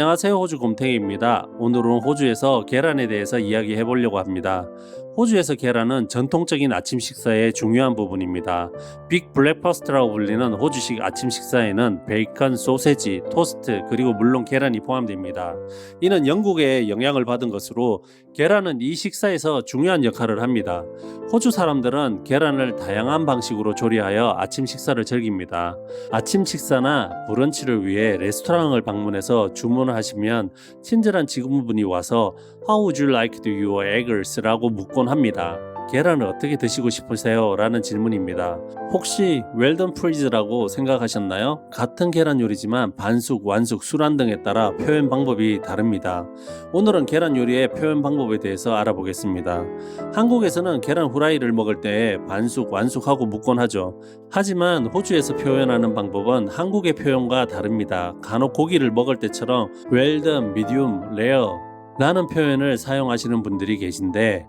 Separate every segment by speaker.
Speaker 1: 안녕하세요 호주 곰탱이입니다. 오늘은 호주에서 계란에 대해서 이야기해 보려고 합니다. 호주에서 계란은 전통적인 아침 식사의 중요한 부분입니다. 빅 블랙퍼스트라고 불리는 호주식 아침 식사에는 베이컨, 소세지, 토스트 그리고 물론 계란이 포함됩니다. 이는 영국의 영향을 받은 것으로 계란은 이 식사에서 중요한 역할을 합니다. 호주 사람들은 계란을 다양한 방식으로 조리하여 아침 식사를 즐깁니다. 아침 식사나 브런치를 위해 레스토랑을 방문해서 주문을 하시면 친절한 직원분이 와서 How would you like to your eggs? 라고 묻곤 합니다. 계란을 어떻게 드시고 싶으세요? 라는 질문입니다. 혹시 웰던 프리즈라고 생각하셨나요? 같은 계란 요리지만 반숙, 완숙, 술안 등에 따라 표현 방법이 다릅니다. 오늘은 계란 요리의 표현 방법에 대해서 알아보겠습니다. 한국에서는 계란 후라이를 먹을 때 반숙, 완숙하고 묻곤 하죠. 하지만 호주에서 표현하는 방법은 한국의 표현과 다릅니다. 간혹 고기를 먹을 때처럼 웰던, 미디움, 레어 라는 표현을 사용하시는 분들이 계신데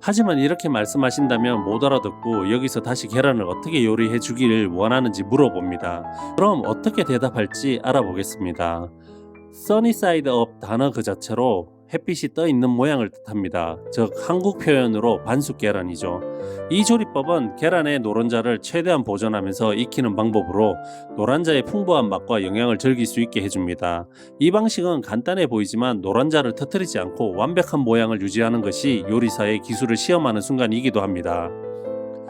Speaker 1: 하지만 이렇게 말씀하신다면 못 알아듣고 여기서 다시 계란을 어떻게 요리해 주기를 원하는지 물어봅니다. 그럼 어떻게 대답할지 알아보겠습니다. 써니사이드 업 단어 그 자체로 햇빛이 떠 있는 모양을 뜻합니다. 즉 한국 표현으로 반숙 계란이죠. 이 조리법은 계란의 노른자를 최대한 보존하면서 익히는 방법으로 노란자의 풍부한 맛과 영양을 즐길 수 있게 해줍니다. 이 방식은 간단해 보이지만 노란자를 터뜨리지 않고 완벽한 모양을 유지하는 것이 요리사의 기술을 시험하는 순간이기도 합니다.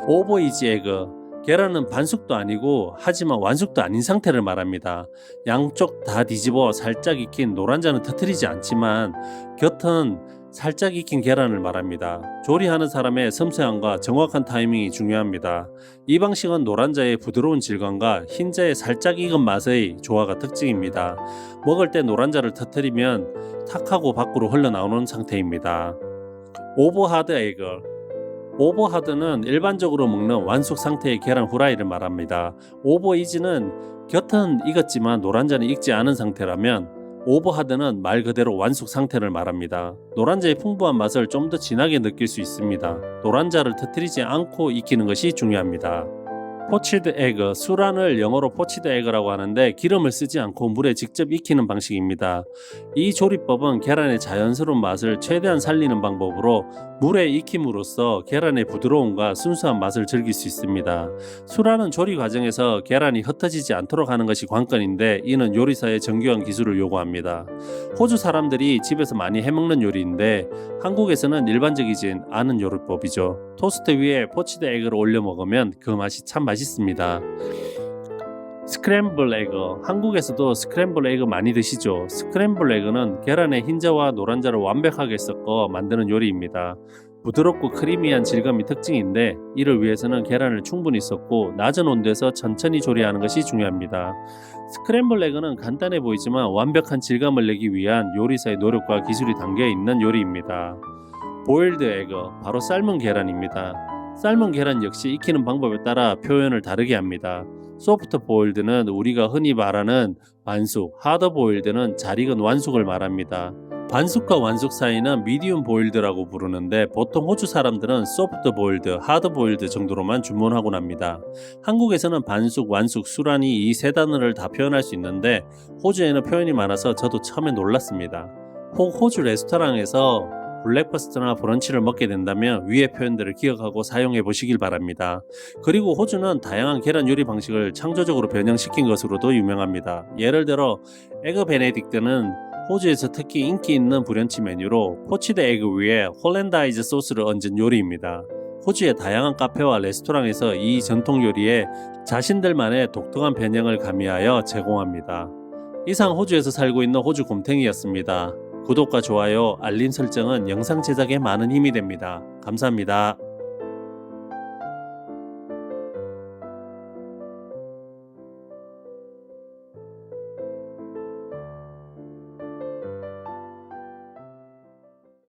Speaker 1: 오버이지 에그 계란은 반숙도 아니고 하지만 완숙도 아닌 상태를 말합니다. 양쪽 다 뒤집어 살짝 익힌 노란자는 터뜨리지 않지만 곁은 살짝 익힌 계란을 말합니다. 조리하는 사람의 섬세함과 정확한 타이밍이 중요합니다. 이 방식은 노란자의 부드러운 질감과 흰자의 살짝 익은 맛의 조화가 특징입니다. 먹을 때 노란자를 터뜨리면 탁하고 밖으로 흘러나오는 상태입니다. 오버하드 에그 오버하드는 일반적으로 먹는 완숙 상태의 계란 후라이를 말합니다. 오버이즈는 곁은 익었지만 노란자는 익지 않은 상태라면 오버하드는 말 그대로 완숙 상태를 말합니다. 노란자의 풍부한 맛을 좀 더 진하게 느낄 수 있습니다. 노란자를 터뜨리지 않고 익히는 것이 중요합니다. 포치드 에그, 수란을 영어로 포치드 에그라고 하는데 기름을 쓰지 않고 물에 직접 익히는 방식입니다. 이 조리법은 계란의 자연스러운 맛을 최대한 살리는 방법으로 물에 익힘으로써 계란의 부드러움과 순수한 맛을 즐길 수 있습니다. 수란은 조리 과정에서 계란이 흩어지지 않도록 하는 것이 관건인데 이는 요리사의 정교한 기술을 요구합니다. 호주 사람들이 집에서 많이 해먹는 요리인데 한국에서는 일반적이진 않은 요리법이죠. 토스트 위에 포치드 에그를 올려 먹으면 그 맛이 참 맛있습니다. 스크램블 에그. 한국에서도 스크램블 에그 많이 드시죠? 스크램블 에그는 계란의 흰자와 노란자를 완벽하게 섞어 만드는 요리입니다. 부드럽고 크리미한 질감이 특징인데 이를 위해서는 계란을 충분히 섞고 낮은 온도에서 천천히 조리하는 것이 중요합니다. 스크램블 에그는 간단해 보이지만 완벽한 질감을 내기 위한 요리사의 노력과 기술이 담겨 있는 요리입니다. 보일드 에그 바로 삶은 계란입니다 삶은 계란 역시 익히는 방법에 따라 표현을 다르게 합니다 소프트 보일드는 우리가 흔히 말하는 반숙, 하드 보일드는 잘 익은 완숙을 말합니다. 반숙과 완숙 사이는 미디움 보일드라고 부르는데 보통 호주 사람들은 소프트 보일드, 하드 보일드 정도로만 주문하곤 합니다. 한국에서는 반숙, 완숙, 수란이 이 세 단어를 다 표현할 수 있는데 호주에는 표현이 많아서 저도 처음에 놀랐습니다. 혹 호주 레스토랑에서 블랙퍼스트나 브런치를 먹게 된다면 위의 표현들을 기억하고 사용해 보시길 바랍니다. 그리고 호주는 다양한 계란 요리 방식을 창조적으로 변형시킨 것으로도 유명합니다. 예를 들어 에그 베네딕트는 호주에서 특히 인기 있는 브런치 메뉴로 포치드 에그 위에 홀랜다이즈 소스를 얹은 요리입니다. 호주의 다양한 카페와 레스토랑에서 이 전통 요리에 자신들만의 독특한 변형을 가미하여 제공합니다. 이상 호주에서 살고 있는 호주 곰탱이였습니다. 구독과 좋아요, 알림 설정은 영상 제작에 많은 힘이 됩니다. 감사합니다.